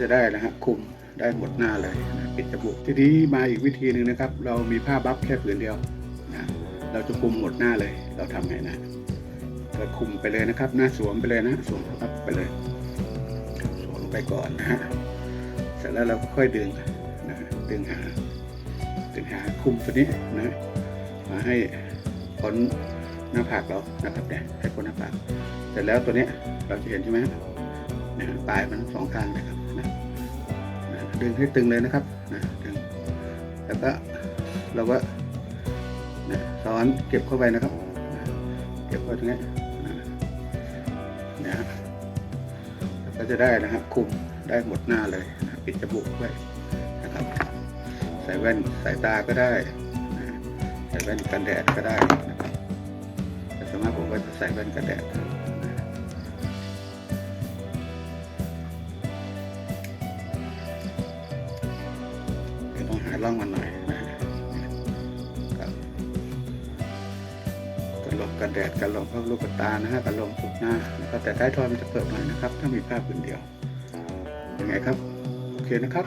จะได้นะฮะคุมได้หมดหน้าเลยนะปิดจมูกทีนี้มาอีกวิธีหนึ่งนะครับ เรามีผ้าบัฟแค่ผืนเดียวนะเราจะคุมหมดหน้าเลย เราทำไงนะก็คุมไปเลยนะครับ หน้าสวมไปเลยนะสวมปั๊บไปเลยสวมไปก่อนนะฮะเสร็จแล้วเราก็ค่อยดึงนะดึงหาดึงหาคุมตัวนี้นะมาให้พ้นหน้าผากเรานะครับเนี่ยให้พ้นหน้าผากเสร็จแล้วตัวเนี้ยเราจะเห็นใช่ไหมนะปลายมันสองข้างเลยครับ นะดึงให้ตึงเลยนะครับนะดึงแล้วก็เราก็นะซ้อนเก็บเข้าไปนะครับนะเก็บเข้าตรงนี้นะนะแล้วก็จะได้นะฮะคุมได้หมดหน้าเลยนะปิดจมูกไว้นะครับ ใส่แว่นสายตาก็ได้นะใส่แว่นกันแดดก็ได้นะครับแต่ส่วนมากผมก็จะใส่แว่นกันแดด ล่องมันหน่อยนะครับกันลมกันแดดกันลมพวกลูกตานะฮะกันลมสุกหน้านะครับแต่ท้ายทอยมันจะเปิดหน่อยนะครับ ถ้ามีภาพผืนเดียวยังไงครับ โอเคนะครับ